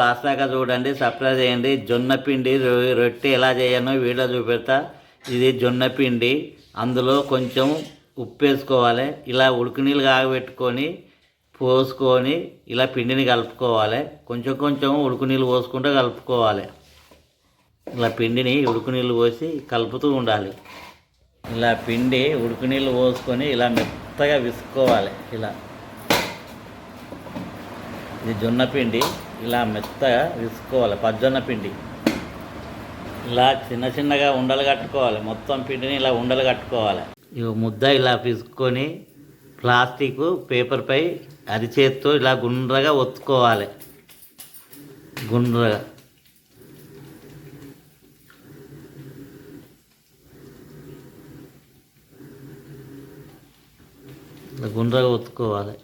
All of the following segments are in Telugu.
లాస్ట్ దాకా చూడండి సర్ప్రైజ్ చేయండి. జొన్న పిండి రొట్టె ఎలా చేయాలో వీడియో చూపెడతా. ఇది జొన్న పిండి. అందులో కొంచెం ఉప్పు వేసుకోవాలి. ఇలా ఉడుకు నీళ్ళు కాగబెట్టుకొని పోసుకొని ఇలా పిండిని కలుపుకోవాలి. కొంచెం కొంచెం ఉడుకు నీళ్ళు పోసుకుంటూ కలుపుకోవాలి. ఇలా పిండిని ఉడుకు నీళ్ళు పోసి కలుపుతూ ఉండాలి. ఇలా పిండి ఉడుకు నీళ్ళు పోసుకొని ఇలా మెత్తగా విసుకోవాలి ఇలా. ఇది జొన్న పిండి. ఇలా మెత్తగా విసుకోవాలి పజ్జొన్న పిండి. ఇలా చిన్న చిన్నగా ఉండలు కట్టుకోవాలి. మొత్తం పిండిని ఇలా ఉండలు కట్టుకోవాలి. ఇవి ముద్ద ఇలా పిసుకొని ప్లాస్టిక్ పేపర్పై అరిచేత్తో ఇలా గుండ్రగా ఒత్తుకోవాలి. గుండ్రగా. ఇలా గుండ్రగా ఒత్తుకోవాలి.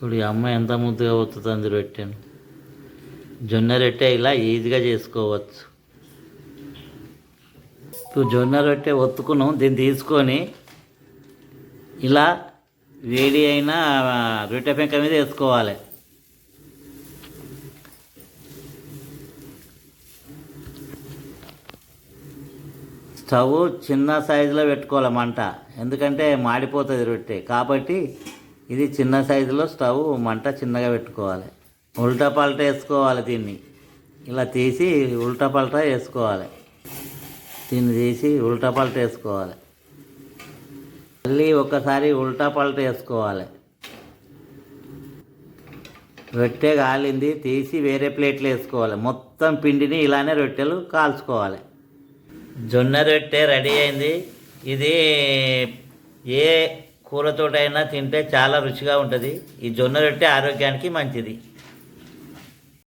చూడు ఈ అమ్మ ఎంత ముద్దుగా వస్తుంది అందులో పెట్టాను. జొన్న రొట్టె ఇలా ఈజీగా చేసుకోవచ్చు. ఇప్పుడు జొన్న రొట్టె ఒత్తుకున్నాం దీన్ని తీసుకొని ఇలా వేడి అయిన రొట్టె పెంక మీద వేసుకోవాలి. స్టవ్ చిన్న సైజులో పెట్టుకోవాలి మంట ఎందుకంటే మాడిపోతుంది రొట్టె. కాబట్టి ఇది చిన్న సైజులో స్టవ్ మంట చిన్నగా పెట్టుకోవాలి. ఉల్టా పల్టా వేసుకోవాలి దీన్ని. ఇలా తీసి ఉల్టా పల్టా వేసుకోవాలి. దీన్ని తీసి ఉల్టా పల్టా వేసుకోవాలి. మళ్ళీ ఒకసారి ఉల్టా పల్టా వేసుకోవాలి. రొట్టె కాలింది తీసి వేరే ప్లేట్లో వేసుకోవాలి. మొత్తం పిండిని ఇలానే రొట్టెలు కాల్చుకోవాలి. జొన్న రొట్టె రెడీ అయింది. ఇది ఏ కూరతోటైనా తింటే చాలా రుచిగా ఉంటుంది. ఈ జొన్న రొట్టె ఆరోగ్యానికి మంచిది.